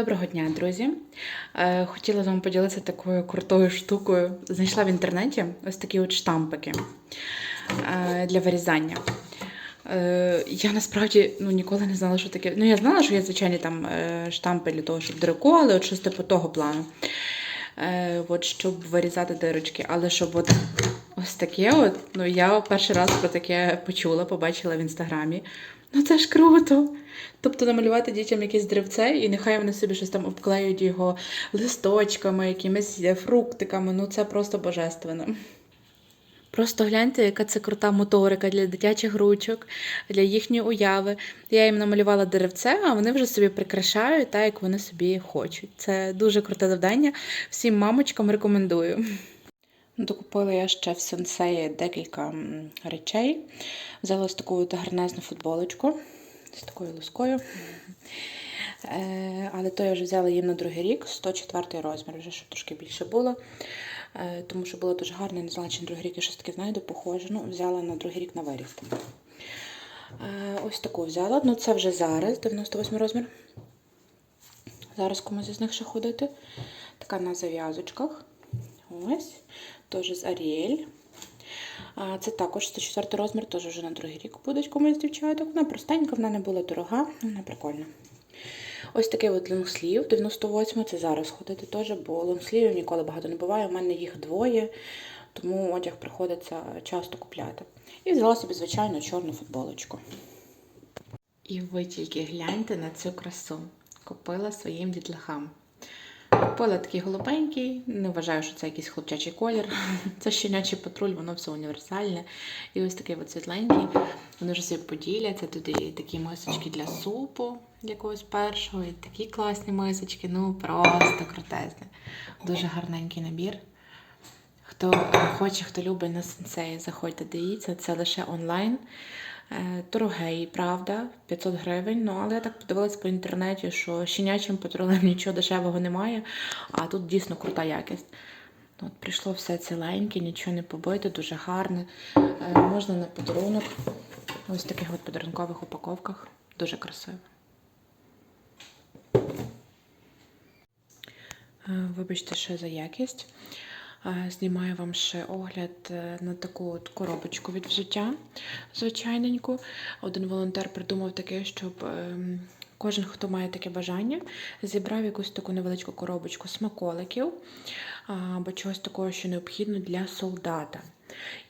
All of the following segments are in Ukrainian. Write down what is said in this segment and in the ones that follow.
Доброго дня, друзі. Е, Хотіла з вами поділитися такою крутою штукою. Знайшла в інтернеті ось такі от штампики е, для вирізання. Е, Я насправді ну, ніколи не знала, що таке. Ну, я знала, що є звичайні там штампи для того, щоб драколи, от щось типу того плану. От щоб вирізати дирочки. Але щоб от ось таке, от, ну я перший раз про таке почула, побачила в інстаграмі. Ну це ж круто. Тобто намалювати дітям якесь древце, і нехай вони собі щось там обклеюють його листочками, якимись фруктиками. Ну це просто божественно. Просто гляньте, яка це крута моторика для дитячих ручок, для їхньої уяви. Я їм намалювала деревце, а вони вже собі прикрашають так, як вони собі хочуть. Це дуже круте завдання. Всім мамочкам рекомендую. Докупила я ще в сенсеї декілька речей. Взяла ось таку гарнезну футболочку з такою лускою. Е, але то я вже взяла їм на другий рік, 104 розмір, вже щоб трошки більше було. Е, тому що було дуже гарно, не знала, чи на другий рік я щось таке знайду, похоже. Ну, взяла на другий рік на виріст. Е, ось таку взяла. Ну, це вже зараз, 98 розмір. Зараз комусь із них ще ходити. Така на зав'язочках. Ось. Теж з Аріель. Це також 104 розмір, теж вже на другий рік буде комусь дівчаток. Вона простенька, вона не була дорога, вона прикольна. Ось такий от лонгслів 98 це зараз ходити теж, бо лонгслівів ніколи багато не буває. У мене їх двоє, тому одяг приходиться часто купляти. І взяла собі, звичайно, чорну футболочку. І ви тільки гляньте на цю красу. Купила своїм дітлахам. Купила такий голубенький, не вважаю, що це якийсь хлопчачий колір. Це щенячий патруль, воно все універсальне. І ось такий от світленький. Вони вже собі поділяться. Тут і такі мисочки для супу якогось першого, і такі класні мисочки. Ну просто крутезне. Дуже гарненький набір. Хто хоче, хто любить на сенсеї, заходьте, дивіться, це лише онлайн. Е, Дорогий, правда, 500 гривень. Ну, але я так подивилась по інтернеті, що щенячим патрулем нічого дешевого немає, а тут дійсно крута якість. Ну, От Прийшло все ціленьке, нічого не побите, дуже гарне. Е, Можна на подарунок. Ось в таких от подарункових упаковках. Дуже красиво. Е, Вибачте, ще за якість. Знімаю вам ще огляд е, на таку от коробочку від взуття звичайненьку. Один волонтер придумав таке, щоб ем, кожен, хто має таке бажання, зібрав якусь таку невеличку коробочку смаколиків або чогось такого, що необхідно для солдата.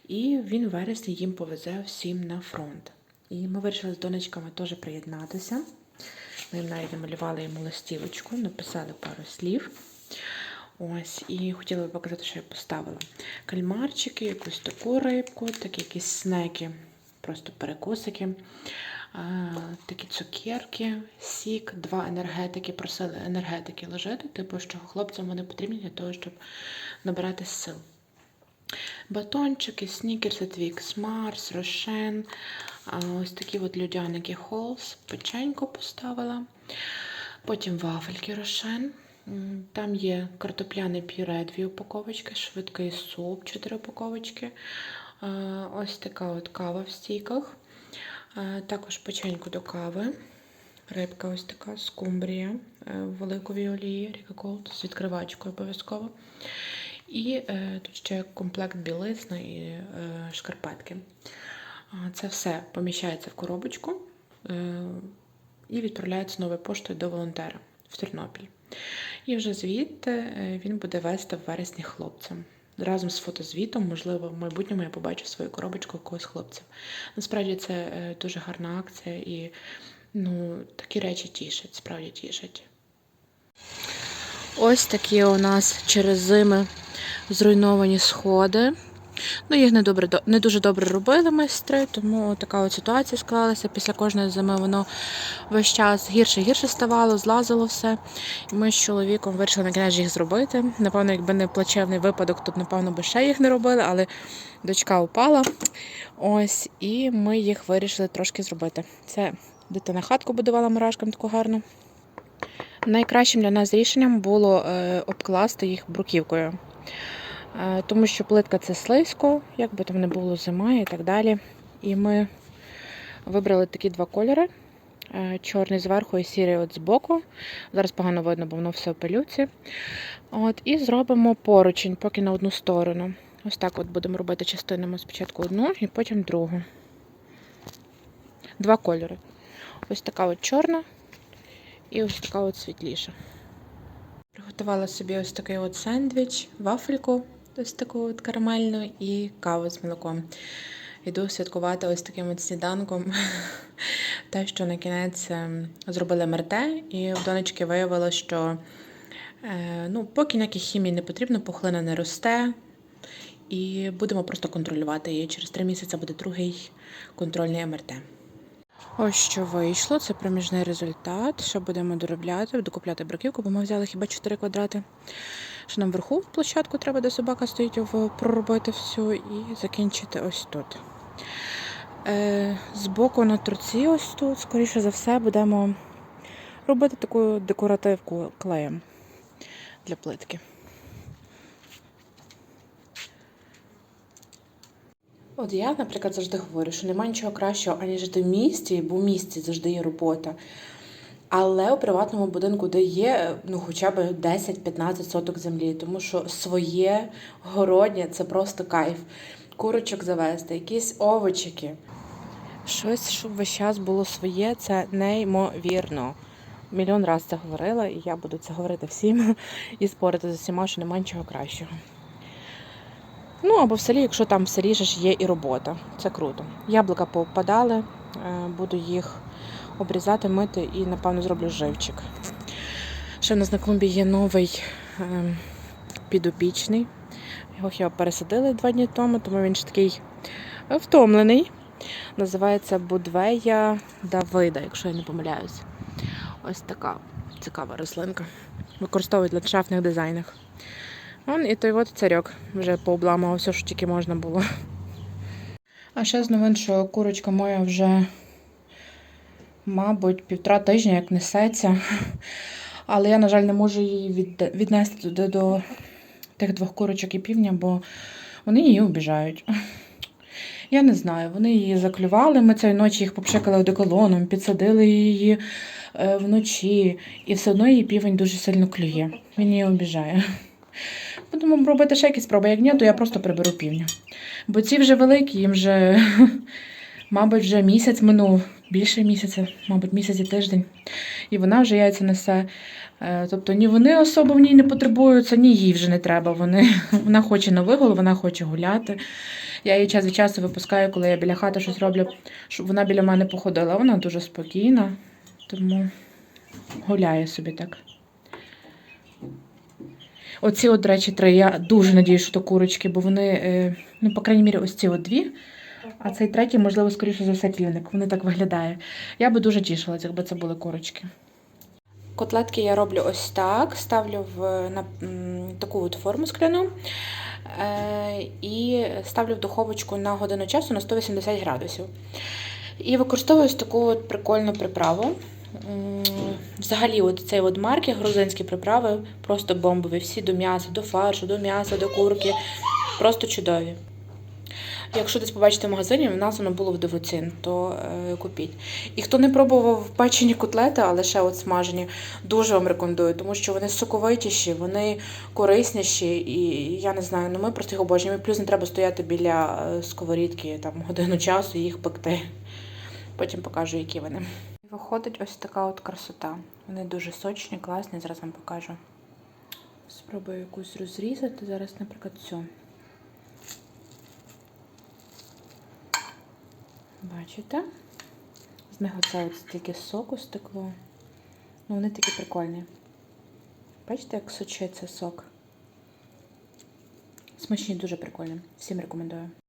І він в вересні їм повезе всім на фронт. І ми вирішили з донечками теж приєднатися. Ми навіть намалювали йому листівочку, написали пару слів. Ось, і хотіла би показати, що я поставила. Кальмарчики, якусь таку рибку, такі якісь снеки, просто перекусики, а, такі цукерки, сік, два енергетики. Просили енергетики лежати, типу, що хлопцям вони потрібні для того, щоб набирати сил. Батончики, снікерси, Твікс Марс, Рошен. Ось такі от людяники Холс, печеньку поставила. Потім вафельки Рошен. Там є картопляне пюре, дві упаковочки, швидкий суп, чотири упаковочки. Е, Ось така от кава в стійках. Е, Також печеньку до кави. Рибка ось така, скумбрія е, в великовій олії, Ріка Голд, з відкривачкою обов'язково. І е, тут ще комплект білизна і е, шкарпетки. Це все поміщається в коробочку е, і відправляється новою поштою до волонтера в Тернопіль. І вже звідти е, він буде вести в вересні хлопцям. Разом з фотозвітом, можливо, в майбутньому я побачу свою коробочку якогось хлопців. Насправді це е, дуже гарна акція і ну, такі речі тішать, справді тішать. Ось такі у нас через зими зруйновані сходи. Ну, їх не, добре, не дуже добре робили майстри, тому така от ситуація склалася. Після кожної зими воно весь час гірше гірше ставало, злазило все. І ми з чоловіком вирішили накінець їх зробити. Напевно, якби не плачевний випадок, тут, напевно, би ще їх не робили, але дочка упала. Ось, і ми їх вирішили трошки зробити. Це дитина хатку будувала мурашкам таку гарну. Найкращим для нас рішенням було е, обкласти їх бруківкою. Е, Тому що плитка це слизько, як би там не було зима і так далі. І ми вибрали такі два кольори: Е, Чорний зверху і сірий от збоку. Зараз погано видно, бо воно все в пилюці. От, і зробимо поручень, поки на одну сторону. Ось так от будемо робити частинами спочатку одну і потім другу. Два кольори. Ось така от чорна і ось така от світліша. Приготувала собі ось такий от сендвіч, вафельку, ось таку от карамельну і каву з молоком. Йду святкувати ось таким от сніданком. Те, що на кінець ем, зробили МРТ, і в донечки виявилося, що е, ну, поки ніяких хімій не потрібно, пухлина не росте. І будемо просто контролювати її. Через три місяці буде другий контрольний МРТ. Ось що вийшло, це проміжний результат. Ще будемо доробляти, докупляти бруківку, бо ми взяли хіба 4 квадрати. Що нам вверху площадку треба, де собака стоїть, проробити всю і закінчити ось тут. Е, збоку на торці, ось тут, скоріше за все, будемо робити таку декоративку клеєм для плитки. От я, наприклад, завжди говорю, що немає нічого кращого, аніж жити в місті, бо в місті завжди є робота. Але у приватному будинку, де є ну, хоча б 10-15 соток землі, тому що своє городнє це просто кайф. Курочок завести, якісь овочики. Щось, щоб весь час було своє, це неймовірно. Мільйон разів це говорила, і я буду це говорити всім і спорити з усіма, що немає нічого кращого. Ну, або в селі, якщо там в селі ж є і робота. Це круто. Яблука повпадали, е, буду їх обрізати, мити і, напевно, зроблю живчик. Ще в нас на клумбі є новий е, підопічний. Його хіба пересадили два дні тому, тому він ж такий втомлений. Називається Будвея Давида, якщо я не помиляюсь. Ось така цікава рослинка. Використовують в ландшафтних дизайнах. Он і той от царьок вже пообламав все, що тільки можна було. А ще з новин, що курочка моя вже, мабуть, півтора тижня як несеться. Але я, на жаль, не можу її віднести туди до тих двох курочок і півня, бо вони її обіжають. Я не знаю, вони її заклювали. Ми цієї ночі їх попшикали одеколоном, підсадили її е, вночі, і все одно її півень дуже сильно клює. Він її обіжає. Будемо робити ще якісь спроби. Як ні, то я просто приберу півня. Бо ці вже великі, їм вже, мабуть, вже місяць минув, більше місяця, мабуть, місяць і тиждень. І вона вже яйця несе. Е, Тобто ні вони особо в ній не потребуються, ні їй вже не треба. Вони, вона хоче на вигул, вона хоче гуляти. Я її час від часу випускаю, коли я біля хати щось роблю, щоб вона біля мене походила. Вона дуже спокійна, тому гуляє собі так. Оці, от, до речі, три. Я дуже надіюсь, що то курочки, бо вони, е, ну, по крайній мірі, ось ці от дві. А цей третій, можливо, скоріше за все, півник. Вони так виглядає. Я би дуже тішилася, якби це були курочки. Котлетки я роблю ось так. Ставлю в на, таку от форму скляну. Е, і ставлю в духовочку на годину часу на 180 градусів. І використовую ось таку от прикольну приправу. Взагалі, от цей от марки грузинські приправи просто бомбові. Всі до м'яса, до фаршу, до м'яса, до курки. Просто чудові. Якщо десь побачите в магазині, в нас воно було в дивоцін, то е, купіть. І хто не пробував печені котлети, а лише от смажені, дуже вам рекомендую, тому що вони соковитіші, вони корисніші, і я не знаю, ну ми просто їх обожнюємо. Плюс не треба стояти біля е, сковорідки там годину часу і їх пекти. Потім покажу, які вони. Виходить ось така от красота. Вони дуже сочні, класні. Зараз вам покажу. Спробую якусь розрізати. Зараз, наприклад, цю. Бачите? З них оце от стільки соку стекло. Ну, вони такі прикольні. Бачите, як сочиться сок? Смачні, дуже прикольні. Всім рекомендую.